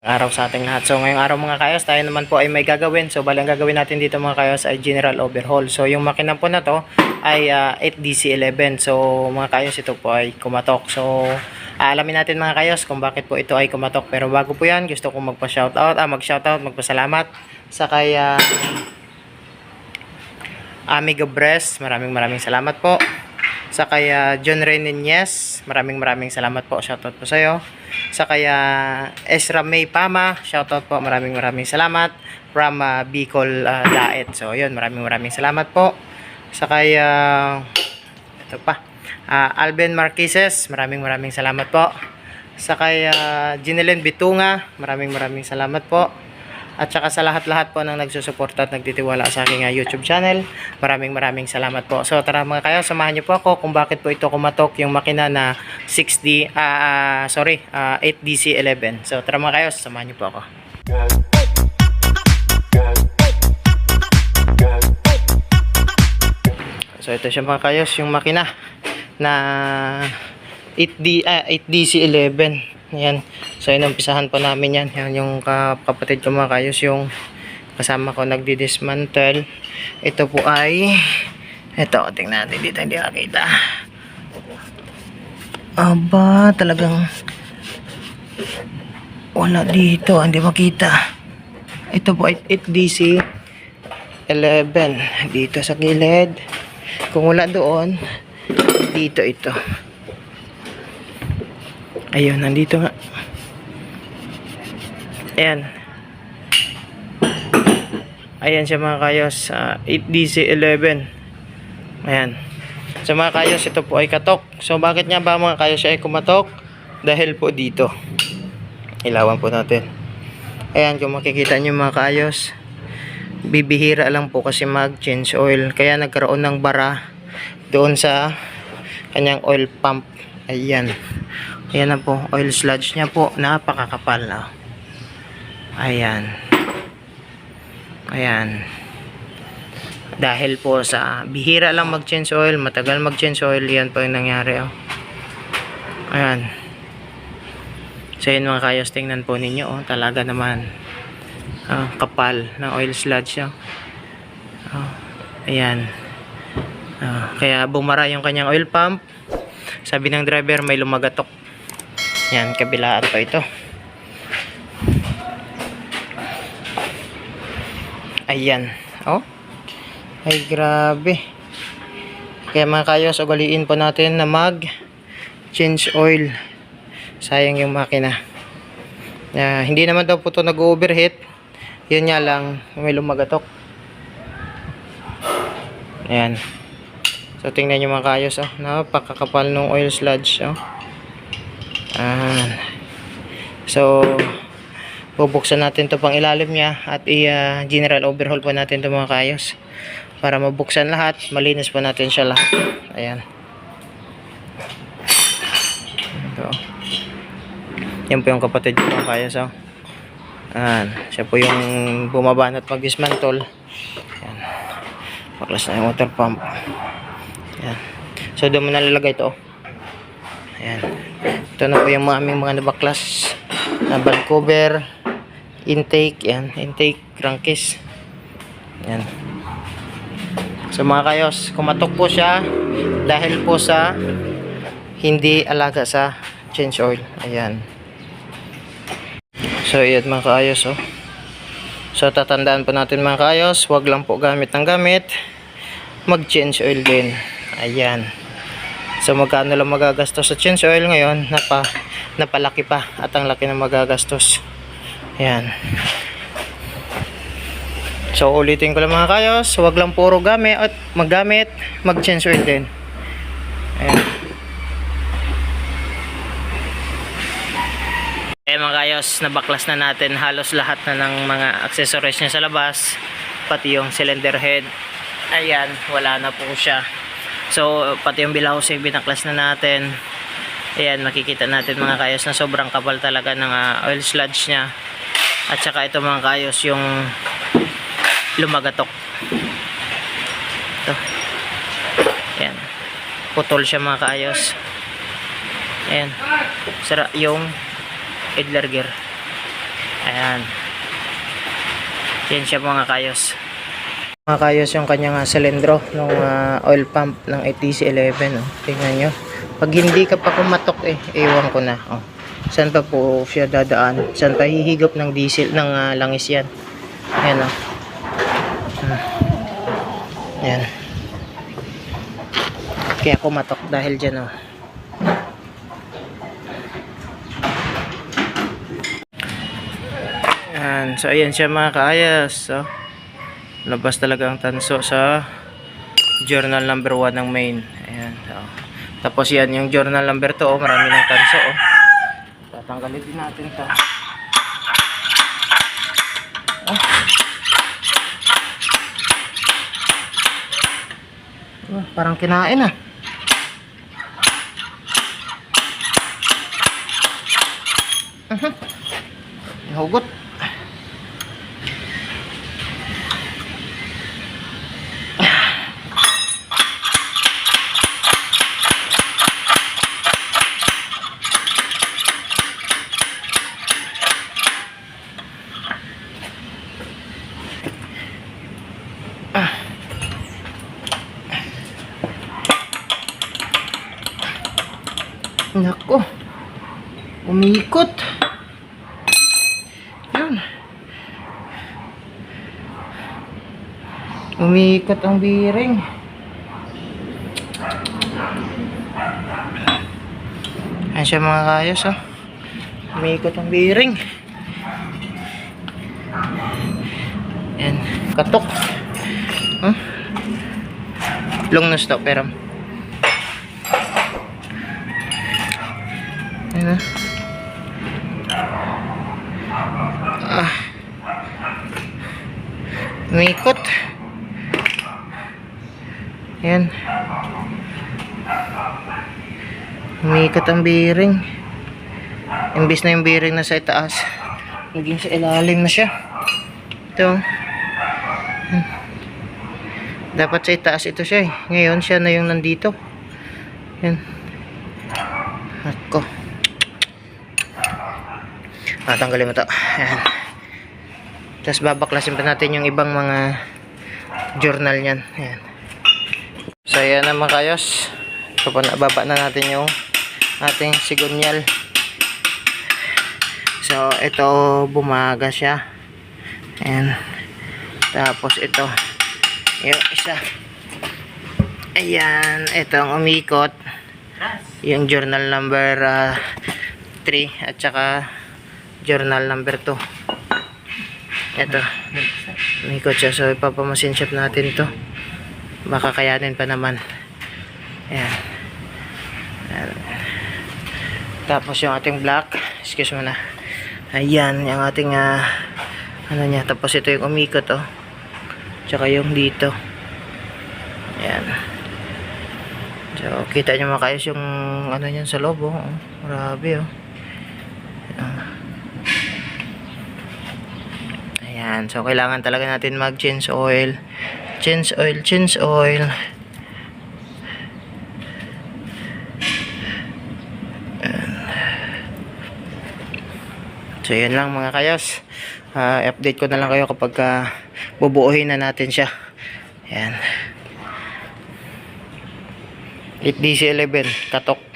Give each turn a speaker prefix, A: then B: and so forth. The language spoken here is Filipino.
A: araw sa ating lahat. So ngayong araw mga kayos, tayo naman po ay may gagawin. So bali ang gagawin natin dito mga kayos ay general overhaul. So yung makina po na to ay ah, 8DC11. So mga kayos ito po ay kumatok. So aalamin natin mga kayos kung bakit po ito ay kumatok. Pero bago po yan, gusto kong magpa-shoutout, ah mag-shoutout, magpasalamat sa kay ah, Amigo Brest. Maraming maraming salamat po. Sa kaya John Renines, maraming maraming salamat po. Shoutout po sa iyo. Sa kaya Ezra May Pama, shoutout po. Maraming maraming salamat. From ah, Bicol ah, Daet. So, yun. Maraming maraming salamat po. Sa kaya ito pa. Ah, Alben Marquises, maraming maraming salamat po. Sa kaya Ginelen Bitunga, maraming maraming salamat po. At saka sa lahat-lahat po ng nagsusuporta at nagtitiwala sa aking ah, YouTube channel, maraming maraming salamat po. So tara mga kayo, samahan niyo po ako kung bakit po ito kumatok yung makina na 6D, ah ah, sorry, ah, 8DC11. So tara mga kayo, samahan niyo po ako. So ito siya mga kayos, yung makina na 8D, ah, 8DC11. Yan. So inumpisahan po namin yan. Yan yung ka- kapatid ko mga kayos, yung kasama ko nagdi-dismantle. Ito po ay ito, tingnan natin dito, hindi nakita. Aba, talagang wala dito, hindi makita. Ito po ay 8DC 11 dito sa gilid. Kung wala doon, dito ito. Ayun, nandito nga. Ayan. Ayan siya mga kayos. ah, 8DC11. Ayan. So mga kayos, ito po ay katok. So bakit nga ba mga kayos ay kumatok? Dahil po dito. Ilawan po natin. Ayan, kung makikita nyo mga kayos, bibihira lang po kasi mag-change oil. Kaya nagkaroon ng bara doon sa kanyang oil pump. Ayan. Ayan na po, oil sludge niya po, napakakapal na. Ayan. Ayan. Dahil po sa bihira lang mag-change oil, matagal mag-change oil, yan po yung nangyari. Oh. Ayan. So yun mga kayos, tingnan po ninyo. Oh, talaga naman. Ah, kapal ng oil sludge siya. Oh, ayan. Ah, kaya bumara yung kanyang oil pump. Sabi ng driver may lumagatok. Yan, kabilaan pa ito. Ayan. Oh. Ay, grabe. Kaya mga kayos, ugaliin po natin na mag change oil. Sayang yung makina. Ah, hindi naman daw po ito nag-overheat. Yun nga lang, may lumagatok. Ayan. So, tingnan nyo mga kayos. Oh. Napakakapal ng oil sludge. Oh. Ayan. So, bubuksan natin to pang ilalim niya at i-general overhaul po natin to mga kayos. Para mabuksan lahat, malinis po natin siya lahat. Ayan. Ito. Yan po yung kapatid mga kayos. Oh. Ayan. Siya po yung bumaba at mag-dismantle. Ayan. Baklas na yung water pump. Ayan. So, doon mo nalalagay ito. Ayan. Ito na po yung mga aming mga nabaklas. Na valve cover. Intake. Ayan. Intake. Crankcase. Ayan. So mga kayos, kumatok po siya dahil po sa hindi alaga sa change oil. Ayan. So, yun mga kaayos, oh. So, tatandaan po natin mga kaayos, wag lang po gamit ng gamit. Mag-change oil din. Ayan. So, magkano lang magagastos sa change oil ngayon? Napa, napalaki pa at ang laki na magagastos. Ayan. So, ulitin ko lang mga kayos, wag lang puro gamit at maggamit, mag-change oil din. Ayan. Eh mga kayos, nabaklas na natin halos lahat na ng mga accessories niya sa labas. Pati yung cylinder head. Ayan, wala na po siya. So, pati yung bilao housing binaklas na natin. Ayan, makikita natin mga kayos na sobrang kapal talaga ng ah, oil sludge niya. At saka ito mga kayos yung lumagatok. Ito. Ayan. Putol siya mga kaayos. Ayan. Sara yung idler gear. Ayan. Yan siya mga kayos. Mga kayos yung kanyang uh, silindro ng ah, oil pump ng ATC-11. Oh. Tingnan nyo. Pag hindi ka pa kumatok eh, ewan ko na. Oh. Saan pa po siya dadaan? Saan pa hihigop ng diesel, ng ah, langis yan? Ayan oh. Hmm. Ayan. Kaya kumatok dahil dyan oh. Ayan. So, ayan siya mga kaayas. So, labas talaga ang tanso sa journal number 1 ng main. Ayan. So, tapos yan yung journal number 2. Oh, marami ng tanso. Oh. Tatanggalin din natin ito. Oh. Oh, parang kinain ah. Mhm. Nahugot. Nako. Umikot. Yun. Umikot ang biring. Ayan siya mga kayos oh. Umikot ang biring. Ayan. Katok. Huh? Long na stop pero Ayan na. Ah. Umikot. Ayan. Umikot ang bearing. Imbis na yung bearing na sa itaas. Naging sa ilalim na siya. Ito. Dapat sa itaas ito siya eh. Ngayon siya na yung nandito. Yan. Ako. Tatanggalin mo to. Ayan. Tapos babaklasin pa natin yung ibang mga journal niyan. Ayan. So ayan na mga kayos. So baba na natin yung ating sigunyal. So ito bumaga siya. Ayan. Tapos ito. Yung isa. Ayan. Ito ang umikot. Yung journal number 3 at saka journal number 2. Ito. Umikot siya. So ipapamasin shop natin to. Baka kayanin pa naman. Ayan. Tapos yung ating black. Excuse mo na. Ayan. Yung ating ah, ano niya. Tapos ito yung umikot oh. Tsaka yung dito. Ayan. So, kita nyo makayos yung ano yan sa loob oh. Oh, Grabe oh. Ayan. So, kailangan talaga natin mag-change oil. Change oil, change oil. Ayan. So, yun lang mga kayos. Ah, update ko na lang kayo kapag ah, bubuuhin na natin siya. Ayan. 8DC11, katok.